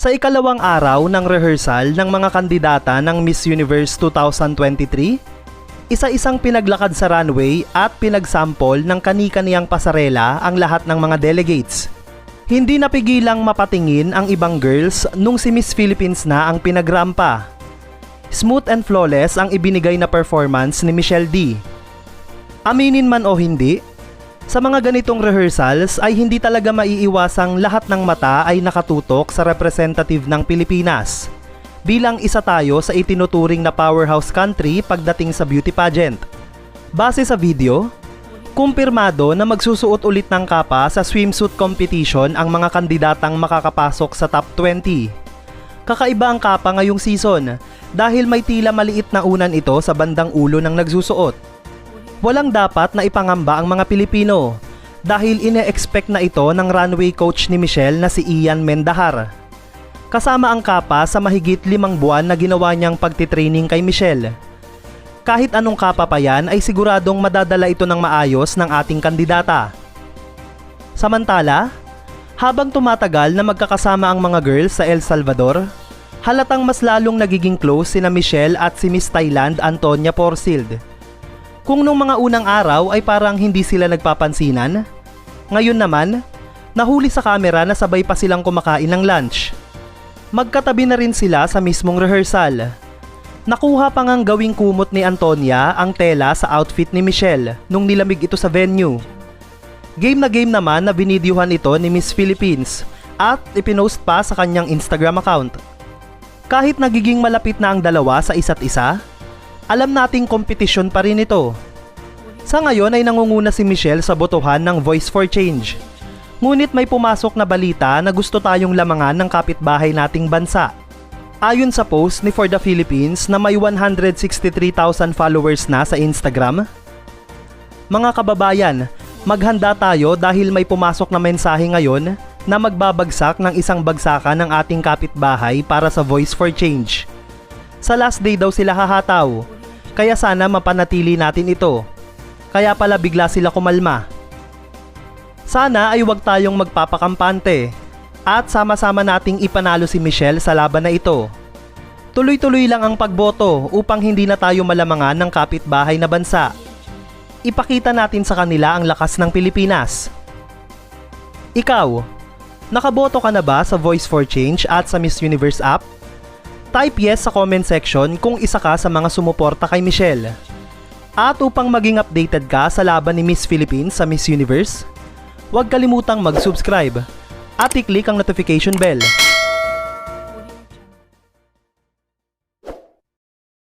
Sa ikalawang araw ng rehearsal ng mga kandidata ng Miss Universe 2023, isa-isang pinaglakad sa runway at pinagsample ng kani-kaniyang pasarela ang lahat ng mga delegates. Hindi napigilang mapatingin ang ibang girls nung si Miss Philippines na ang pinagrampa. Smooth and flawless ang ibinigay na performance ni Michelle D. Aminin man o hindi, sa mga ganitong rehearsals ay hindi talaga maiiwasang lahat ng mata ay nakatutok sa representative ng Pilipinas. Bilang isa tayo sa itinuturing na powerhouse country pagdating sa beauty pageant. Base sa video, kumpirmado na magsusuot ulit ng kapa sa swimsuit competition ang mga kandidatang makakapasok sa top 20. Kakaiba ang kapa ngayong season dahil may tila maliit na unan ito sa bandang ulo ng nagsusuot. Walang dapat na ipangamba ang mga Pilipino dahil ine-expect na ito ng runway coach ni Michelle na si Ian Mendahar. Kasama ang kapa sa mahigit limang buwan na ginawa niyang pagtitraining kay Michelle. Kahit anong kapa pa yan ay siguradong madadala ito ng maayos ng ating kandidata. Samantala, habang tumatagal na magkakasama ang mga girls sa El Salvador, halatang mas lalong nagiging close sina Michelle at si Miss Thailand Antonia Porcild. Kung nung mga unang araw ay parang hindi sila nagpapansinan, ngayon naman, nahuli sa kamera na sabay pa silang kumakain ng lunch. Magkatabi na rin sila sa mismong rehearsal. Nakuha pa ngang gawing kumot ni Antonia ang tela sa outfit ni Michelle nung nilamig ito sa venue. Game na game naman na binidyuhan ito ni Miss Philippines at ipinost pa sa kanyang Instagram account. Kahit nagiging malapit na ang dalawa sa isa't isa, alam nating kompetisyon pa rin ito. Sa ngayon ay nangunguna si Michelle sa botohan ng Voice for Change. Ngunit may pumasok na balita na gusto tayong lamangan ng kapitbahay nating bansa. Ayon sa post ni For the Philippines na may 163,000 followers na sa Instagram, Mga kababayan, maghanda tayo dahil may pumasok na mensahe ngayon na magbabagsak ng isang bagsakan ng ating kapitbahay para sa Voice for Change. Sa last day daw sila hahataw, kaya sana mapanatili natin ito. Kaya pala bigla sila kumalma. Sana ay huwag tayong magpapakampante at sama-sama nating ipanalo si Michelle sa laban na ito. Tuloy-tuloy lang ang pagboto upang hindi na tayo malamangan ng kapitbahay na bansa. Ipakita natin sa kanila ang lakas ng Pilipinas. Ikaw, nakaboto ka na ba sa Voice for Change at sa Miss Universe app? Type yes sa comment section kung isa ka sa mga sumuporta kay Michelle. At upang maging updated ka sa laban ni Miss Philippines sa Miss Universe, huwag kalimutang mag-subscribe at i-click ang notification bell